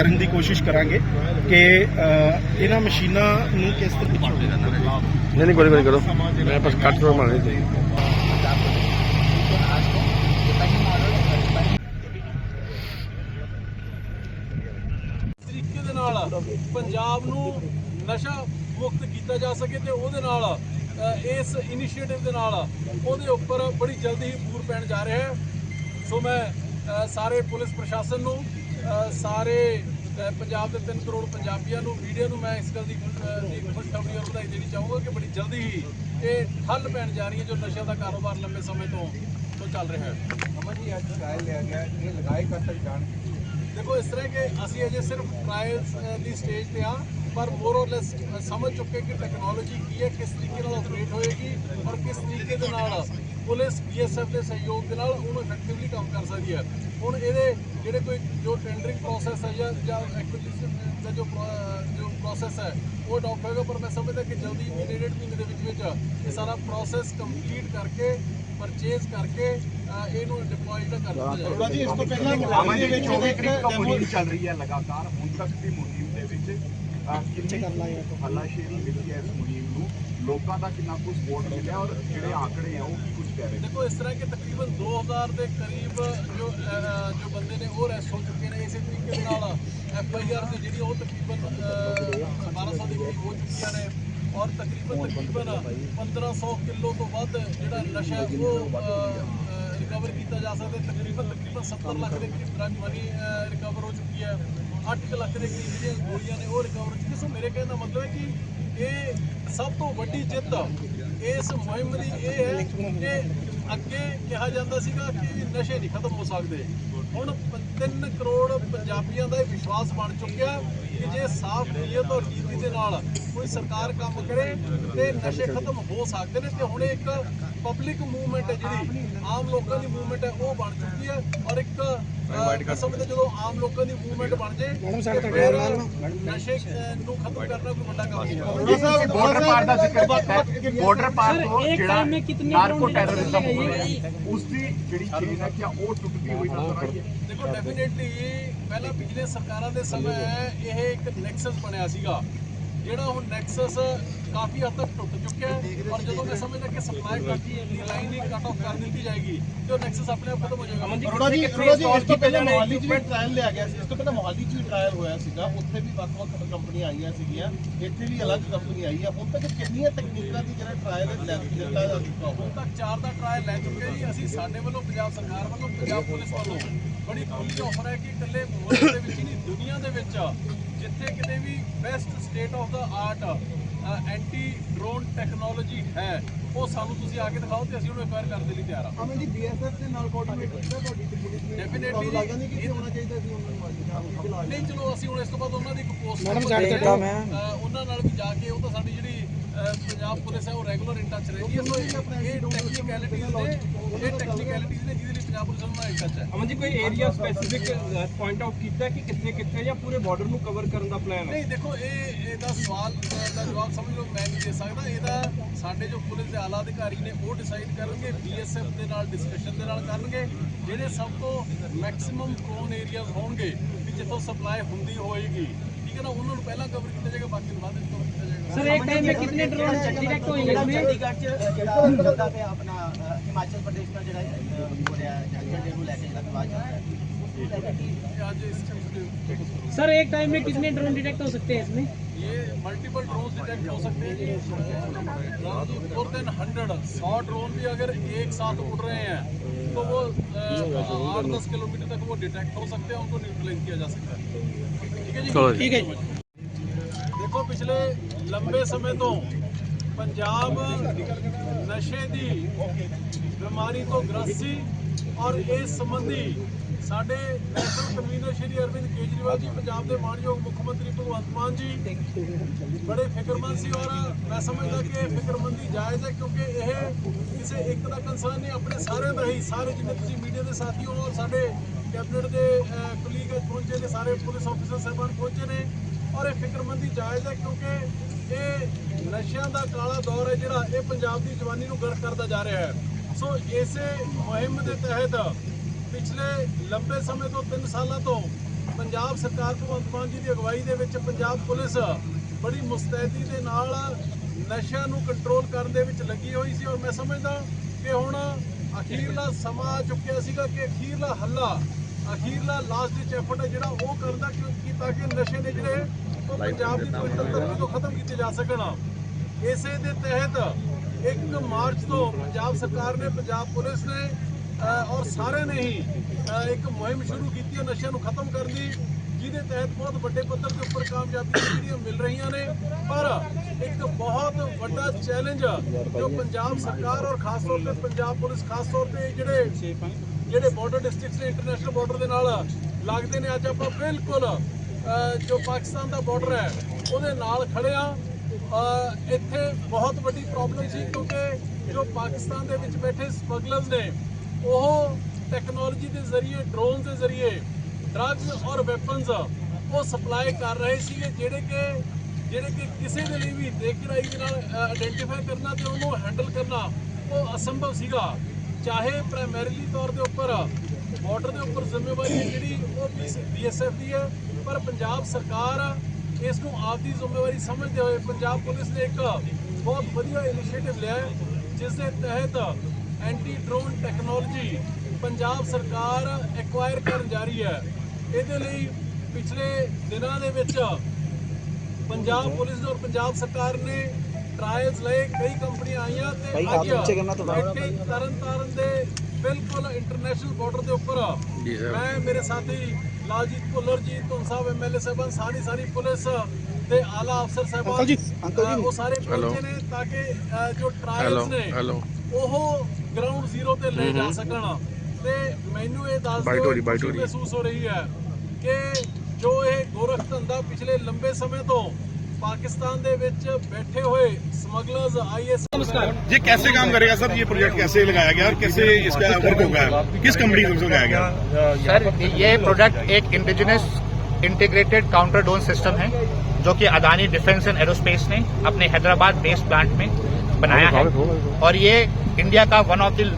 ਕਰਨ ਦੀ ਕੋਸ਼ਿਸ਼ ਕਰਾਂਗੇ ਕਿ ਇਹਨਾਂ ਮਸ਼ੀਨਾਂ ਨੂੰ ਕਿਸ ਤਰ੍ਹਾਂ ਨਹੀਂ ਨਹੀਂ ਕੋਈ ਕੋਈ ਕਰੋ। ਮੈਂ ਬਸ ਕੱਟ ਰੋ ਮਾਰਨੀ ਸੀ ਤਰੀਕੇ ਦੇ ਨਾਲ ਪੰਜਾਬ ਨੂੰ ਨਸ਼ਾ ਮੁਕਤ ਕੀਤਾ ਜਾ ਸਕੇ ਤੇ ਉਹਦੇ ਨਾਲ ਇਸ ਇਨੀਸ਼ੀਏਟਿਵ ਦੇ ਨਾਲ ਉਹਦੇ ਉੱਪਰ ਬੜੀ ਜਲਦੀ ਹੀ ਪੂਰ ਪੈਣ ਜਾ ਰਿਹਾ ਹੈ। ਸੋ ਮੈਂ ਸਾਰੇ ਪੁਲਿਸ ਪ੍ਰਸ਼ਾਸਨ ਨੂੰ ਸਾਰੇ ਪੰਜਾਬ ਦੇ 3 ਕਰੋੜ ਪੰਜਾਬੀਆਂ ਨੂੰ ਮੀਡੀਆ ਨੂੰ ਮੈਂ ਇਸ ਗੱਲ ਦੀ ਖੁਸ਼ਖਬਰੀ ਔਰ ਵਧਾਈ ਦੇਣੀ ਚਾਹੂੰਗਾ ਕਿ ਬੜੀ ਜਲਦੀ ਹੀ ਇਹ ਠੱਲ ਪੈਣ ਜਾ ਰਹੀ ਹੈ ਜੋ ਨਸ਼ਿਆਂ ਦਾ ਕਾਰੋਬਾਰ ਲੰਬੇ ਸਮੇਂ ਤੋਂ ਤੋਂ ਚੱਲ ਰਿਹਾ ਹੈ। ਅਮਨ ਜੀ ਅੱਜ ਟ੍ਰਾਇਲ ਲਿਆ ਗਿਆ ਇਹ ਲਗਾਏ ਕਦ ਤੱਕ ਜਾਣ ਦੇਖੋ ਇਸ ਤਰ੍ਹਾਂ ਕਿ ਅਸੀਂ ਅਜੇ ਸਿਰਫ ਟ੍ਰਾਇਲਸ ਦੀ ਸਟੇਜ ਤੇ ਆ ਪਰ ਮੋਰ ਔਰ ਲੈਸ ਸਮਝ ਚੁੱਕੇ ਕਿ ਟੈਕਨੋਲੋਜੀ ਕੀ ਹੈ ਕਿਸ ਤਰੀਕੇ ਨਾਲ ਆਪਰੇਟ ਹੋਏਗੀ ਔਰ ਕਿਸ ਤਰੀਕੇ ਦੇ ਨਾਲ ਪੁਲਿਸ ਬੀਐਸਐਫ ਦੇ ਸਹਿਯੋਗ ਦੇ ਨਾਲ ਉਹਨੂੰ ਇਫੈਕਟਿਵਲੀ ਕੰਮ ਕਰ ਸਕਦੀ ਹੈ। ਹੁਣ ਇਹਦੇ ਜਿਹੜੇ ਕੋਈ ਜੋ ਟੈਂਡਰਿੰਗ ਪ੍ਰੋਸੈਸ ਹੈ ਜਾਂ ਜਾਂ ਐਕਵੀਜ਼ੀਸ਼ਨ ਦਾ ਜੋ ਜੋ ਪ੍ਰੋਸੈਸ ਹੈ ਉਹ ਅਡਾਪਟ ਹੋਏਗਾ ਪਰ ਮੈਂ ਸਮਝਦਾ ਕਿ ਜਲਦੀ ਡੇਢ ਮਹੀਨੇ ਦੇ ਵਿੱਚ ਵਿੱਚ ਇਹ ਸਾਰਾ ਪ੍ਰੋਸੈਸ ਕੰਪਲੀਟ ਕਰਕੇ ਪਰਚੇਜ਼ ਕਰਕੇ ਇਹਨੂੰ ਡਿਪਲੋਏ ਜਿਹੜਾ ਕਰ ਦਿੱਤਾ ਜਾਏਗਾ ਜੀ ਇਸ ਤੋਂ ਪਹਿਲਾਂ ਮੁਹਾਲੀ ਦੇ ਵਿੱਚ 24 ਤਰੀਕ ਤੋਂ ਮੁਹਿੰਮ ਚੱਲ ਰਹੀ ਹੈ ਲਗਾਤਾਰ ਹੁਣ ਤੱਕ ਦੀ ਮੁਹਿੰਮ ਦੇ ਵਿੱਚ। ਅਹ, ਕਿੰਨੀ ਹੱਲਾਸ਼ੇਰੀ ਮਿਲੀ ਹੈ ਇਸ ਮੁਹਿੰਮ ਨੂੰ। ਲੋਕਾਂ ਦਾ ਕਿੰਨਾ ਕੁ ਸਪੋਰਟ ਮਿਲਿਆ ਔਰ ਜਿਹੜੇ ਆંકੜੇ ਆ ਉਹ ਕੀ ਕੁਝ ਕਹਿ ਰਹੇ ਦੇਖੋ ਇਸ ਤਰ੍ਹਾਂ ਕਿ ਤਕਰੀਬਨ 2000 ਦੇ ਕਰੀਬ ਜੋ ਜੋ ਬੰਦੇ ਨੇ ਉਹ ਅਰੈਸਟ ਹੋ ਚੁੱਕੇ ਨੇ ਇਸੇ ਤਰੀਕੇ ਦੇ ਨਾਲ ਐਫ ਆਈ ਆਰ ਤੇ ਜਿਹੜੀ ਉਹ ਤਕਰੀਬਨ ਅਹ, 1200 ਦੇ ਕਰੀਬ ਹੋ ਚੁੱਕੀਆਂ ਨੇ ਔਰ ਤਕਰੀਬਨ ਤਕਰੀਬਨ 1500 ਕਿਲੋ ਤੋਂ ਵੱਧ ਜਿਹੜਾ ਨਸ਼ਾ ਉਹ ਰਿਕਵਰ ਕੀਤਾ ਜਾ ਸਕਦਾ। ਤਕਰੀਬਨ ਤਕਰੀਬਨ 70 ਲੱਖ ਦੇ ਕਰੀਬ ਡਰਗ ਮਨੀ ਰਿਕਵਰ ਹੋ ਚੁੱਕੀ ਹੈ। 8 ਲੱਖ ਦੇ ਕਰੀਬ ਜਿਹੜੀਆਂ ਗੋਲੀਆਂ ਨੇ ਉਹ ਰਿਕਵਰ ਹੋ ਸੋ ਮੇਰੇ ਕਹਿਣ ਦਾ ਮਤਲਬ ਹੈ ਕਿ ਇਹ ਸਭ ਤੋਂ ਵੱਡੀ ਜਿੱਤ ਇਸ ਮੁਹਿੰਮ ਦੀ ਇਹ ਹੈ ਕਿ ਅੱਗੇ ਕਿਹਾ ਜਾਂਦਾ ਸੀਗਾ ਕਿ ਨਸ਼ੇ ਨਹੀਂ ਖਤਮ ਹੋ ਸਕਦੇ। ਹੁਣ 3 ਕਰੋੜ ਪੰਜਾਬੀਆਂ ਦਾ ਇਹ ਵਿਸ਼ਵਾਸ ਬਣ ਚੁੱਕਿਆ ਕਿ ਜੇ ਸਾਫ਼ ਨੀਅਤ ਔਰ ਨੀਤੀ ਦੇ ਨਾਲ ਕੋਈ ਸਰਕਾਰ ਕੰਮ ਕਰੇ ਤੇ ਨਸ਼ੇ ਖਤਮ ਹੋ ਸਕਦੇ ਨੇ। ਤੇ ਹੁਣ ਇੱਕ ਪਬਲਿਕ ਮੂਵਮੈਂਟ ਹੈ ਜਿਹੜੀ, ਆਮ ਲੋਕਾਂ ਦੀ ਮੂਵਮੈਂਟ ਹੈ, ਉਹ ਬਣ ਚੁੱਕੀ ਹੈ। ਔਰ ਇੱਕ ਅਹ, ਸਮਝਦੇ ਜਦੋਂ ਆਮ ਲੋਕਾਂ ਦੀ ਮੂਵਮੈਂਟ ਬਣ ਜੇ ਤੇ ਫਿਰ ਨਸ਼ੇ ਅਹ, ਨੂੰ ਖਤਮ ਕਰਨਾ ਕੋਈ ਵੱਡਾ ਕੰਮ ਨਹੀਂ। ਹੈ। ਬਾਰਡਰ ਪਾਰ ਦਾ ਜ਼ਿਕਰ ਕੀਤਾ ਬਾਰਡਰ ਪਾਰ ਤੋਂ ਜਿਹੜਾ ਨਾਰਕੋ ਟੈਰਰਿਜ਼ਮ ਹੋ ਰਿਹਾ ਉਸ ਦੀ ਜਿਹੜੀ ਚੇਨ ਹੈ ਕਿ ਉਹ ਟੁੱਟਦੀ ਹੋਈ ਨਜ਼ਰ ਆਈ ਹੈ। ਦੇਖੋ ਡੈਫੀਨੇਟਲੀ ਪਹਿਲਾਂ ਪਿਛਲੇ ਸਰਕਾਰਾਂ ਦੇ ਸਮੇਂ ਇਹ ਇੱਕ ਨੈਕਸਸ ਬਣਿਆ ਸੀਗਾ। ਜਿਹੜਾ ਹੁਣ ਨੈਕਸਸ ਕਾਫੀ ਹੱਦ ਤੱਕ ਟੁੱਟ ਚੁੱਕਿਆ ਹੈ ਔਰ ਜਦੋਂ ਮੈਂ ਸਮਝਦਾ ਕਿ ਸਪਲਾਈ ਕੱਟ ਦੀ ਲਾਈਨ ਹੀ ਕੱਟ ਆਫ ਕਰ ਦਿੱਤੀ ਜਾਏਗੀ ਤੇ ਉਹ ਨੈਕਸਸ ਆਪਣੇ ਆਪ ਖਤਮ ਹੋ ਜਾਏਗਾ। ਅਰੋੜਾ ਜੀ ਅਰੋੜਾ ਜੀ ਇਸ ਤੋਂ ਪਹਿਲਾਂ ਮੁਹਾਲੀ 'ਚ ਵੀ ਟ੍ਰਾਇਲ ਲਿਆ ਗਿਆ ਸੀ ਇਸ ਤੋਂ ਪਹਿਲਾਂ ਮੁਹਾਲੀ 'ਚ ਵੀ ਟ੍ਰਾਇਲ ਹੋਇਆ ਸੀਗਾ ਉੱਥੇ ਵੀ ਵੱਖ-ਵੱਖ ਕੰਪਨੀਆਂ ਆਈਆਂ ਸੀਗੀਆਂ ਇੱਥੇ ਵੀ ਅਲੱਗ ਕੰਪਨੀ ਆਈ ਹੈ ਹੁਣ ਤੱਕ ਕਿੰਨੀਆਂ ਤਕਨੀਕਾਂ ਦੀ ਜਿਹੜਾ ਟ੍ਰਾਇਲ ਲੈ ਦਿੱਤਾ ਜਾ ਚੁੱਕਾ ਹੁਣ ਤੱਕ ਚਾਰ ਦਾ ਟਰਾਇਲ ਲੈ ਚੁੱਕੇ ਜੀ ਅਸੀਂ ਸਾਡੇ ਵੱਲੋਂ ਪੰਜਾਬ ਸਰਕਾਰ ਵੱਲੋਂ ਪੰਜਾਬ ਪੁਲਿਸ ਵੱਲੋਂ। ਬੜੀ ਖੁੱਲ੍ਹ ਆਫਰ ਹੈ ਕਿ ਇਕੱਲੇ ਮੁਲਕ ਦੇ ਵਿੱਚ ਹੀ ਨਹੀਂ ਦੁਨੀਆ ਦੇ ਵਿੱਚ ਜਿੱਥੇ ਕਿਤੇ ਵੀ best state of the art anti drone technology ਹੈ ਉਹ ਸਾਨੂੰ ਤੁਸੀਂ ਆ ਕੇ ਦਿਖਾਓ ਤੇ ਅਸੀਂ ਉਹਨੂੰ ਐਕਵਾਇਰ ਕਰਨ ਦੇ ਲਈ ਤਿਆਰ ਹਾਂ ਅਮਨ ਜੀ ਬੀਐਸਐਫ ਦੇ ਨਾਲ ਕੋਆਰਡੀਨੇਟ ਕੀਤਾ ਤੁਹਾਡੀ ਪੁਲਿਸ ਨੇ। Definitely ਲੱਗਦਾ ਨਹੀਂ ਕਿ ਹੋਣਾ ਚਾਹੀਦਾ ਸੀ ਉਹਨਾਂ ਨੂੰ ਅੱਜ ਨਹੀਂ ਚਲੋ ਅਸੀਂ ਹੁਣ ਇਸ ਤੋਂ ਬਾਅਦ ਉਹਨਾਂ ਦੀ ਇੱਕ ਪੋਸਟ ਮੈਡਮ, ਤੱਕ ਕੰਮ ਹੈ। ਉਹਨਾਂ ਨਾਲ ਵੀ ਜਾ ਕੇ ਉਹ ਤਾਂ ਸਾਡੀ ਜਿਹੜੀ ਅਹ, ਪੰਜਾਬ ਪੁਲਿਸ ਹੈ ਉਹ ਰੈਗੂਲਰ ਇਨ ਟੱਚ ਰਹੇਗੀ ਇਹ ਟੈਕਨੀਕੈਲਿਟੀਜ਼ ਨੇ ਇਹ ਟੈਕਨੀਕੈਲਿਟੀਜ਼ ਨੇ ਜਿਹਦੇ ਲਈ ਪੰਜਾਬ ਪੁਲਿਸ ਨਾਲ ਇਨ ਟੱਚ ਹੈ। ਅਮਨ ਜੀ ਕੋਈ ਏਰੀਆ ਸਪੈਸੀਫਿਕ ਪੁਆਇੰਟ ਆਊਟ ਕੀਤਾ ਕਿ ਕਿੱਥੇ ਕਿੱਥੇ ਜਾਂ ਪੂਰੇ ਬਾਰਡਰ ਨੂੰ ਕਵਰ ਕਰਨ ਦਾ ਪਲਾਨ ਹੈ? ਨਹੀਂ ਦੇਖੋ ਇਹ ਇਹਦਾ ਸਵਾਲ ਦਾ ਜਵਾਬ ਸਮਝ ਲਓ ਮੈਂ ਨਹੀਂ ਦੇ ਸਕਦਾ। ਇਹਦਾ ਸਾਡੇ ਜੋ ਪੁਲਿਸ ਦੇ ਆਲਾ ਅਧਿਕਾਰੀ ਨੇ ਉਹ ਡਿਸਾਈਡ ਕਰਨਗੇ ਬੀਐਸਐਫ ਦੇ ਨਾਲ ਡਿਸਕਸ਼ਨ ਦੇ ਨਾਲ ਕਰਨਗੇ। ਜਿਹੜੇ ਸਭ ਤੋਂ ਮੈਕਸਿਮਮ ਪ੍ਰੋਨ ਏਰੀਆਜ਼ ਹੋਣਗੇ ਵੀ ਜਿੱਥੋਂ ਸਪਲਾਈ ਹੁੰਦੀ ਹੋਏਗੀ सर एक टाइम में कितने ड्रोन डिटेक्ट हो। सकते हैं इसमें? ये मल्टीपल ड्रोन डिटेक्ट हो सकते हैं। मोर देन हंड्रेड सौ ड्रोन भी अगर एक साथ उड़ रहे हैं तो वो आठ दस किलोमीटर तक वो डिटेक्ट हो सकते हैं उनको न्यूट्रलाइज किया जा सकता है ठीक है जी ਚਲੋ ਜੀ। ठीक है जी ਦੇਖੋ ਪਿਛਲੇ ਲੰਬੇ ਸਮੇਂ ਤੋਂ ਪੰਜਾਬ ਨਸ਼ੇ ਦੀ ਬਿਮਾਰੀ ਤੋਂ ਗ੍ਰਸਤ ਸੀ ਔਰ ਇਸ ਸੰਬੰਧੀ ਸਾਡੇ ਨੈਸ਼ਨਲ ਕਨਵੀਨਰ ਸ਼੍ਰੀ ਅਰਵਿੰਦ ਕੇਜਰੀਵਾਲ ਜੀ, ਪੰਜਾਬ ਦੇ ਮਾਨਯੋਗ ਮੁੱਖ ਮੰਤਰੀ ਭਗਵੰਤ ਮਾਨ ਜੀ, ਬੜੇ ਫਿਕਰਮੰਦ ਸੀ ਔਰ ਮੈਂ ਸਮਝਦਾ ਕਿ ਇਹ ਫਿਕਰਮੰਦੀ ਜਾਇਜ਼ ਹੈ ਕਿਉਂਕਿ ਇਹ ਕਿਸੇ ਇੱਕ ਦਾ ਕੰਸਰਨ ਨਹੀਂ, ਆਪਣੇ ਸਾਰਿਆਂ ਦਾ ਹੀ, ਸਾਰੇ ਜਿੰਨੇ ਤੁਸੀਂ ਮੀਡੀਆ ਦੇ ਸਾਥੀ ਹੋ ਔਰ ਸਾਡੇ ਕੈਬਨਿਟ ਦੇ ਕੁਲੀਗ ਪਹੁੰਚੇ ਨੇ, ਸਾਰੇ ਪੁਲਿਸ ਆਫੀਸਰ ਸਾਹਿਬਾਨ ਪਹੁੰਚੇ ਨੇ, ਔਰ ਇਹ ਫਿਕਰਮੰਦੀ ਜਾਇਜ਼ ਹੈ ਕਿਉਂਕਿ ਇਹ ਨਸ਼ਿਆਂ ਦਾ ਕਾਲਾ ਦੌਰ ਹੈ ਜਿਹੜਾ ਇਹ ਪੰਜਾਬ ਦੀ ਜਵਾਨੀ ਨੂੰ ਗਰਕ ਕਰਦਾ ਜਾ ਰਿਹਾ ਹੈ। ਸੋ ਇਸੇ ਮੁਹਿੰਮ ਦੇ ਤਹਿਤ ਪਿਛਲੇ ਲੰਬੇ ਸਮੇਂ ਤੋਂ 3 ਸਾਲਾਂ ਤੋਂ ਪੰਜਾਬ ਸਰਕਾਰ ਭਗਵੰਤ ਮਾਨ ਜੀ ਦੀ ਅਗਵਾਈ ਦੇ ਵਿੱਚ ਪੰਜਾਬ ਪੁਲਿਸ ਬੜੀ ਮੁਸਤੈਦੀ ਦੇ ਨਾਲ ਨਸ਼ਿਆਂ ਨੂੰ ਕੰਟਰੋਲ ਕਰਨ ਦੇ ਵਿੱਚ ਲੱਗੀ ਹੋਈ ਸੀ ਔਰ ਮੈਂ ਸਮਝਦਾ ਕਿ ਹੁਣ ਅਖੀਰਲਾ ਸਮਾਂ ਆ ਚੁੱਕਿਆ ਸੀਗਾ ਕਿ ਅਖੀਰਲਾ ਹੱਲਾ ਅਖੀਰਲਾ ਲਾਸਟ ਡਿਚ ਐਫਰਟ ਹੈ ਜਿਹੜਾ ਉਹ ਕਰਦਾ ਕਿ ਕਿ ਤਾਂ ਕਿ ਨਸ਼ੇ ਨੇ ਜਿਹੜੇ ਉਹ ਪੰਜਾਬ ਦੀ ਪਵਿੱਤਰ ਧਰਤੀ ਤੋਂ ਖਤਮ ਕੀਤੇ ਜਾ ਸਕਣ। ਇਸੇ ਦੇ ਤਹਿਤ 1 ਮਾਰਚ ਤੋਂ ਪੰਜਾਬ ਸਰਕਾਰ ਨੇ ਪੰਜਾਬ ਪੁਲਿਸ ਨੇ ਔਰ ਸਾਰਿਆਂ ਨੇ ਹੀ ਇੱਕ ਮੁਹਿੰਮ ਸ਼ੁਰੂ ਕੀਤੀ ਹੈ ਨਸ਼ਿਆਂ ਨੂੰ ਖਤਮ ਕਰਨ ਦੀ, ਜਿਹਦੇ ਤਹਿਤ ਬਹੁਤ ਵੱਡੇ ਪੱਧਰ ਦੇ ਉੱਪਰ ਕਾਮਯਾਬੀਆਂ ਜਿਹੜੀਆਂ ਮਿਲ ਰਹੀਆਂ ਨੇ। ਪਰ ਇੱਕ ਬਹੁਤ ਵੱਡਾ ਚੈਲੰਜ ਜੋ ਪੰਜਾਬ ਸਰਕਾਰ ਔਰ ਖਾਸ ਤੌਰ ਤੇ ਪੰਜਾਬ ਪੁਲਿਸ, ਖਾਸ ਤੌਰ ਤੇ ਜਿਹੜੇ ਜਿਹੜੇ ਬਾਰਡਰ ਡਿਸਟ੍ਰਿਕਟਸ ਨੇ ਇੰਟਰਨੈਸ਼ਨਲ ਬਾਰਡਰ ਦੇ ਨਾਲ ਲੱਗਦੇ ਨੇ, ਅੱਜ ਆਪਾਂ ਬਿਲਕੁਲ ਜੋ ਪਾਕਿਸਤਾਨ ਦਾ ਬਾਰਡਰ ਹੈ, ਉਹਦੇ ਨਾਲ ਖੜੇ ਆ। ਇੱਥੇ ਬਹੁਤ ਵੱਡੀ ਪ੍ਰੋਬਲਮ ਸੀ, ਕਿਉਂਕਿ ਜੋ ਪਾਕਿਸਤਾਨ ਦੇ ਵਿੱਚ ਬੈਠੇ ਸਮਗਲਰਸ ਨੇ ਉਹ ਟੈਕਨੋਲੋਜੀ ਦੇ ਜ਼ਰੀਏ ਡਰੋਨ ਦੇ ਜ਼ਰੀਏ ਡਰੱਗਸ ਔਰ ਵੈਪਨਸ ਉਹ ਸਪਲਾਈ ਕਰ ਰਹੇ ਸੀਗੇ, ਜਿਹੜੇ ਕਿ ਜਿਹੜੇ ਕਿ ਕਿਸੇ ਦੇ ਲਈ ਵੀ ਦੇਖ ਰਾਈ ਦੇ ਨਾਲ ਆਇਡੈਂਟੀਫਾਈ ਕਰਨਾ ਤੇ ਉਹਨੂੰ ਹੈਂਡਲ ਕਰਨਾ, ਉਹ ਅਸੰਭਵ ਸੀਗਾ। ਚਾਹੇ ਪ੍ਰਾਇਮਰੀਲੀ ਤੌਰ ਦੇ ਉੱਪਰ ਬਾਰਡਰ ਦੇ ਉੱਪਰ ਜ਼ਿੰਮੇਵਾਰੀ ਹੈ ਜਿਹੜੀ, ਉਹ ਬੀਐਸਐਫ ਦੀ ਹੈ, ਪਰ ਪੰਜਾਬ ਸਰਕਾਰ ਇਸ ਨੂੰ ਆਪਦੀ ਜ਼ਿੰਮੇਵਾਰੀ ਸਮਝਦੇ ਹੋਏ ਪੰਜਾਬ ਪੁਲਿਸ ਨੇ ਇੱਕ ਬਹੁਤ ਵਧੀਆ ਇਨੀਸ਼ੀਏਟਿਵ ਲਿਆ ਜਿਸ ਦੇ ਤਹਿਤ ਐਂਟੀ ਡਰੋਨ ਟੈਕਨੋਲੋਜੀ ਪੰਜਾਬ ਸਰਕਾਰ ਐਕਵਾਇਰ ਕਰਨ ਜਾ ਰਹੀ ਹੈ। ਇਹਦੇ ਲਈ ਪਿਛਲੇ ਦਿਨਾਂ ਦੇ ਵਿੱਚ ਪੰਜਾਬ ਪੁਲਿਸ ਔਰ ਪੰਜਾਬ ਸਰਕਾਰ ਨੇ ਟ੍ਰਾਇਲਸ ਲਏ ਕਈ ਕੰਪਨੀਆਂ ਆਈਆਂ ਤੇ ਅੱਜ ਇੱਥੇ ਤਰਨ ਤਾਰਨ ਦੇ ਬਿਲਕੁਲ ਇੰਟਰਨੈਸ਼ਨਲ ਬਾਰਡਰ ਦੇ ਉੱਪਰ। ਮੈਂ ਮੇਰੇ ਸਾਥੀ ਲਾਲਜੀਤ ਭੁੱਲਰ ਜੀ ਧੁੰਨ ਸਾਹਿਬ ਐਮਐਲਏ ਸਾਹਿਬਾਨ ਸਾਰੀ ਸਾਰੀ ਪੁਲਿਸ ਤੇ ਆਲਾ ਅਫਸਰ ਸਾਹਿਬਾਨ ਅੰਕਲ ਜੀ ਉਹ ਸਾਰੇ ਪਹੁੰਚੇ ਨੇ ਤਾਂ ਕਿ ਜੋ ਟ੍ਰਾਇਲਸ ਨੇ ਹੈਲੋ ਉਹ ਗਰਾਊਂਡ ਜ਼ੀਰੋ ਤੇ ਲੈ ਜਾ ਸਕਣ ਤੇ ਮੈਨੂੰ ਇਹ ਦੱਸ ਬਾਈਟ ਹੋ ਰਹੀ, ਬਾਈਟ ਹੋ ਖੁਸ਼ੀ ਰਹੀ। ਮਹਿਸੂਸ ਹੋ ਰਹੀ ਹੈ ਕਿ ਜੋ ਇਹ ਗੋਰਖ ਧੰਦਾ ਪਿਛਲੇ ਲੰਬੇ ਸਮੇਂ ਤੋਂ ਪਾਕਿਸਤਾਨ ਦੇ ਵਿੱਚ ਬੈਠੇ ਹੋਏ ਸਮਗਲਰਸ ਆਈਐਸ ये कैसे काम करेगा सर ये प्रोजेक्ट कैसे लगाया गया और कैसे इसका वर्क होगा किस कंपनी से लगाया गया सर ये प्रोडक्ट एक indigenous integrated counter drone system है जो कि अदानी डिफेंस एंड एरोस्पेस ने अपने हैदराबाद बेस्ड प्लांट में बनाया है। और ये इंडिया का one of the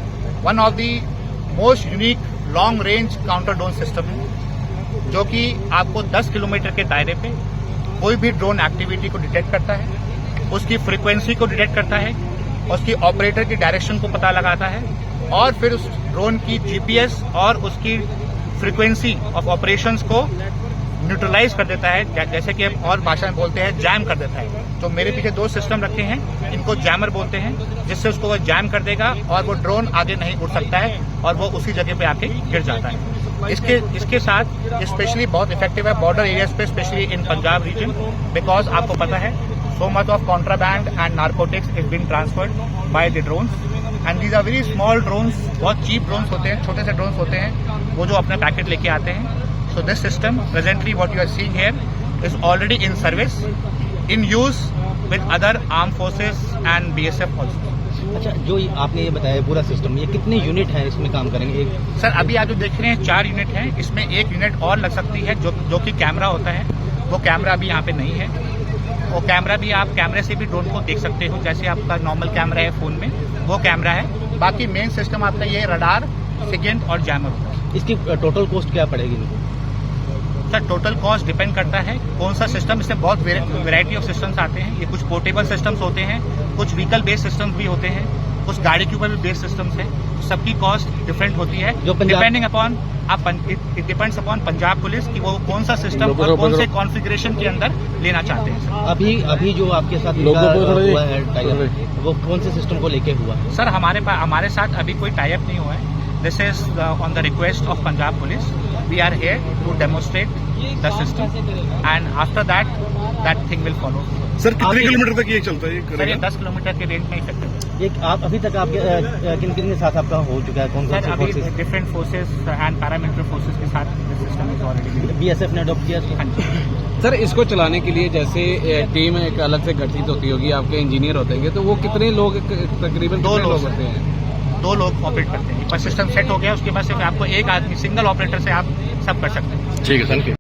one of the most unique long range counter drone system है जो कि आपको 10 किलोमीटर के दायरे पे कोई भी ड्रोन एक्टिविटी को डिटेक्ट करता है उसकी फ्रीक्वेंसी को डिटेक्ट करता है उसकी ऑपरेटर की डायरेक्शन को पता लगाता है और फिर उस ड्रोन की जीपीएस और उसकी फ्रीक्वेंसी ऑफ़ ऑपरेशंस को न्यूट्रलाइज कर देता है जैसे कि हम और भाषा में बोलते हैं जैम कर देता है। तो मेरे पीछे दो सिस्टम रखे हैं, इनको जैमर बोलते हैं, जिससे उसको वो जैम कर देगा और वो ड्रोन आगे नहीं उड़ सकता है और वो उसी जगह पे आके गिर जाता है। इसके इसके साथ स्पेशली बहुत इफ़ेक्टिव है बॉर्डर एरियाज़ पे specially in Punjab region because आपको पता है, so much of contraband and narcotics is being transferred by the drones. And these are very small drones, बहुत cheap drones होते हैं, छोटे से drones होते हैं, वो जो अपने पैकेट लेके आते हैं। So this system presently what you are seeing here is already in service in use with other armed forces and BSF also. अच्छा जो आपने ये बताया पूरा सिस्टम ये कितने यूनिट है इसमें काम करेंगे? एक सर अभी आप जो देख रहे हैं चार यूनिट है। इसमें एक यूनिट और लग सकती है जो जो कि कैमरा होता है। वो कैमरा अभी यहाँ पे नहीं है। वो कैमरा भी आप कैमरे से भी ड्रोन को देख सकते हो जैसे आपका नॉर्मल कैमरा है फ़ोन में वो कैमरा है। बाकी मेन सिस्टम आपका ये रडार सिगेंट और जैमर इसकी टोटल कॉस्ट क्या पड़ेगी? इनको सर टोटल कॉस्ट डिपेंड करता है कौन सा सिस्टम इसमें बहुत वेराइटी ऑफ़ सिस्टम्स आते हैं। ये कुछ पोर्टेबल सिस्टम्स होते हैं कुछ व्हीकल बेस्ड सिस्टम्स भी होते हैं कुछ गाड़ी के ऊपर भी बेस्ड सिस्टम्स हैं। सबकी कॉस्ट डिफरेंट होती है। डिपेंडिंग अपॉन आप it depends upon Punjab police कि वो कौन सा सिस्टम और कौन से। कॉन्फ़िगरेशन के अंदर लेना चाहते हैं सर। अभी अभी जो आपके साथ लोगों को हुआ है टाइप वो कौन से सिस्टम को लेके हुआ है? सर हमारे पास हमारे साथ अभी कोई टाइप नहीं हुआ है। This is on the request of Punjab police. We are here to demonstrate the system and after that that thing will follow sir कितने किलोमीटर तक ये चलता है? ये सर ये दस किलोमीटर के रेंज में इफ़ेक्टिव है। एक आप अभी तक आपके किन किन के साथ आपका हो चुका है? कौन कौन सर से अभी forces different forces and paramilitary forces के साथ सिस्टम इज़ ऑलरेडी बीएसएफ ने अडॉप्ट किया हाँ जी। सर इसको चलाने के लिए जैसे टीम एक अलग से गठित होती होगी आपके इंजीनियर होते हैं तो वो कितने लोग तकरीबन दो लोग होते हैं? दो लोग ऑपरेट करते हैं पर सिस्टम सेट हो गया उसके बाद सिर्फ आपको एक आदमी सिंगल ऑपरेटर से आप सब कर सकते हैं ठीक है सर